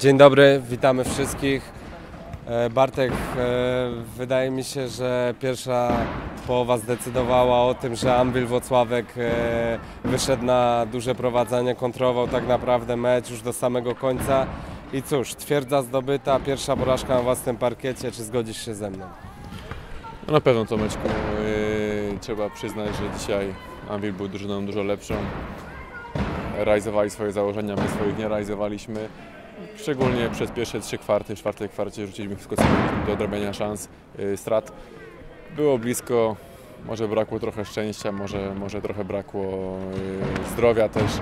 Dzień dobry, witamy wszystkich. E, Bartek, e, wydaje mi się, że pierwsza połowa zdecydowała o tym, że Anwil Wocławek e, wyszedł na duże prowadzenie, kontrował tak naprawdę mecz już do samego końca. I cóż, twierdza zdobyta, pierwsza porażka na własnym parkiecie, czy zgodzisz się ze mną? No na pewno Tomeczku, yy, trzeba przyznać, że dzisiaj Anvil był drużyną dużo lepszą. Realizowali swoje założenia, my swoich nie realizowaliśmy. Szczególnie przez pierwsze trzy kwarty, w czwartej kwarcie rzuciliśmy wszystko, do odrobienia szans, yy, strat. Było blisko, może brakło trochę szczęścia, może, może trochę brakło yy, zdrowia też.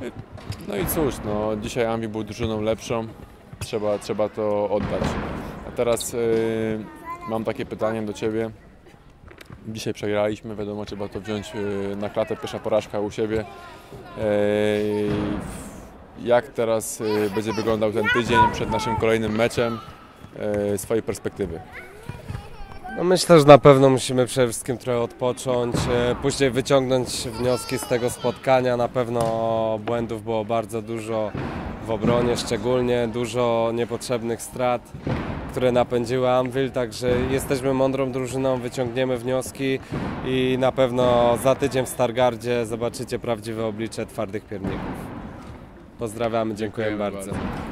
Yy, No i cóż, no, dzisiaj Anvil był drużyną lepszą, trzeba, trzeba to oddać. A teraz yy, mam takie pytanie do Ciebie. Dzisiaj przegraliśmy, wiadomo, trzeba to wziąć na klatę, pierwsza porażka u siebie. Yy, Jak teraz yy, będzie wyglądał ten tydzień przed naszym kolejnym meczem z Twojej perspektywy? No myślę, że na pewno musimy przede wszystkim trochę odpocząć, e, później wyciągnąć wnioski z tego spotkania. Na pewno błędów było bardzo dużo w obronie, szczególnie dużo niepotrzebnych strat, które napędziły Anvil, także jesteśmy mądrą drużyną, wyciągniemy wnioski i na pewno za tydzień w Stargardzie zobaczycie prawdziwe oblicze twardych pierników. Pozdrawiamy, dziękuję bardzo. bardzo.